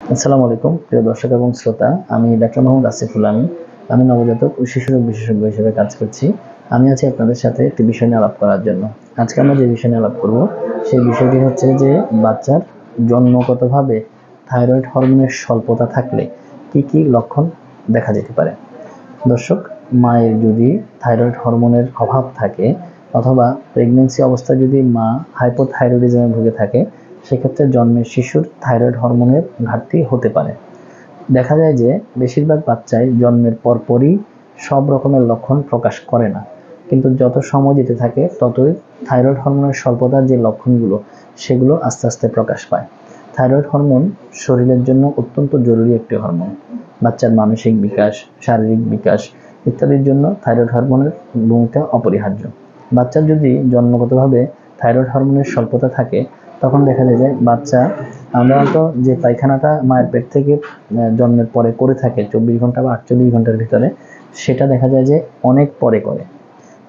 আসসালামু আলাইকুম, প্রিয় দর্শক এবং শ্রোতা, আমি ডাক্তার মোহাম্মদ আসিফুল আমিন। আমি নবজাতক ও শিশুরোগ বিশেষজ্ঞ হিসেবে কাজ করছি। আমি আছি আপনাদের সাথে একটি বিষয় নিয়ে আলাপ করার জন্য। আজকে আমরা যে বিষয় নিয়ে আলাপ করব, সেই বিষয়টি হচ্ছে যে বাচ্চার জন্মগতভাবে থাইরয়েড হরমোনের স্বল্পতা থাকলে কি কি লক্ষণ দেখা যেতে পারে? দর্শক, মায়ের যদি থাইরয়েড হরমোনের অভাব থাকে অথবা প্রেগনেন্সি অবস্থায় যদি মা হাইপোথাইরয়েডিজমে ভুগে থাকে সেক্ষেত্রে জন্মের শিশুর থাইরয়েড হরমোনের ঘাটতি হতে পারে। দেখা যায় যে, বেশিরভাগ বাচ্চাই জন্মের পরপরই সব রকমের লক্ষণ প্রকাশ করে না। কিন্তু যত সময় যেতে থাকে, ততই থাইরয়েড হরমোনের স্বল্পতার যে লক্ষণগুলো, সেগুলো আস্তে আস্তে প্রকাশ পায়। থাইরয়েড হরমোন শরীরের জন্য অত্যন্ত জরুরি একটি হরমোন। বাচ্চার মানসিক বিকাশ, শারীরিক বিকাশ ইত্যাদির জন্য থাইরয়েড হরমোনের ভূমিকা অপরিহার্য। বাচ্চার যদি জন্মগতভাবে থাইরয়েড হরমোনের স্বল্পতা থাকে তখন দেখা যায় যে বাচ্চা সাধারণত যে পায়খানাটা মায়ের পেট থেকে জন্মের পরে করে থাকে চব্বিশ ঘণ্টা বা আটচল্লিশ ঘণ্টার ভিতরে, সেটা দেখা যায় যে অনেক পরে করে।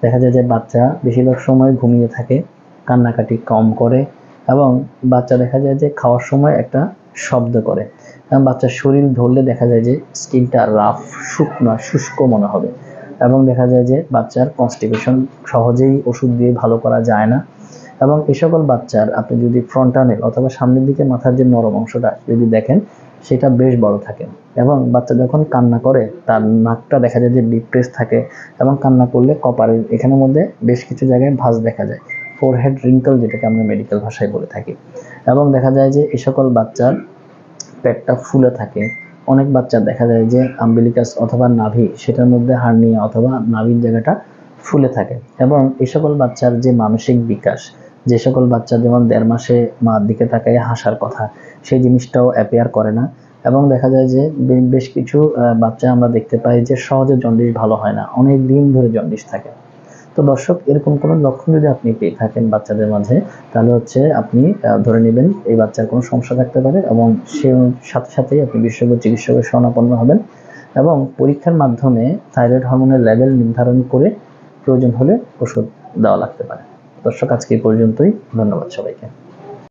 দেখা যায় যে বাচ্চা বেশিরভাগ সময় ঘুমিয়ে থাকে, কান্নাকাটি কম করে এবং বাচ্চা দেখা যায় যে খাওয়ার সময় একটা শব্দ করে। এবং বাচ্চার শরীর ধরলে দেখা যায় যে স্কিনটা রাফ, শুকনো, শুষ্ক মনে হবে। এবং দেখা যায় যে বাচ্চার কনস্টিপেশন সহজেই ওষুধ দিয়ে ভালো করা যায় না। এবং এই সকল বাচ্চার আপনি যদি ফ্রন্টানেল অথবা সামনের দিকে মাথার যে নরম অংশটা যদি দেখেন, সেটা বেশ বড় থাকে এবং বাচ্চা যখন কান্না করে, তার নাকটা দেখা যায় যে ডিপ্রেস থাকে এবং কান্না করলে কপারের এখানের মধ্যে বেশ কিছু জায়গায় ভাঁজ দেখা যায় ফোরহেড রিঙ্কল যেটাকে আমরা মেডিকেল ভাষায় বলে থাকি। এবং দেখা যায় যে এই সকল বাচ্চার পেটটা ফুলে থাকে। অনেক বাচ্চা দেখা যায় যে আম্বিলিকাস অথবা নাভি, সেটার মধ্যে হার্নিয়া অথবা নাভির জায়গাটা ফুলে থাকে এবং এই সকল বাচ্চার যে মানসিক বিকাশ যে সকল বাচ্চা যেমন দেড় মাসে মার দিকে তাকায় হাসার কথা, সেই জিনিসটাও অ্যাপিয়ার করে না। এবং দেখা যায় যে বেশ কিছু বাচ্চা আমরা দেখতে পাই যে সহজে জন্ডিস ভালো হয় না, অনেক দিন ধরে জন্ডিস থাকে। তো দর্শক, এরকম কোনো লক্ষণ যদি আপনি পেয়ে থাকেন বাচ্চাদের মাঝে, তাহলে হচ্ছে আপনি ধরে নেবেন এই বাচ্চার কোনো সমস্যা থাকতে পারে এবং সে সাথে সাথেই আপনি বিশেষজ্ঞ, চিকিৎসকের শরণাপন্ন হবেন এবং পরীক্ষার মাধ্যমে থাইরয়েড হরমোনের লেভেল নির্ধারণ করে প্রয়োজন হলে ওষুধ দেওয়া লাগতে পারে। দর্শক আজকে পর্যন্তই। ধন্যবাদ সবাইকে।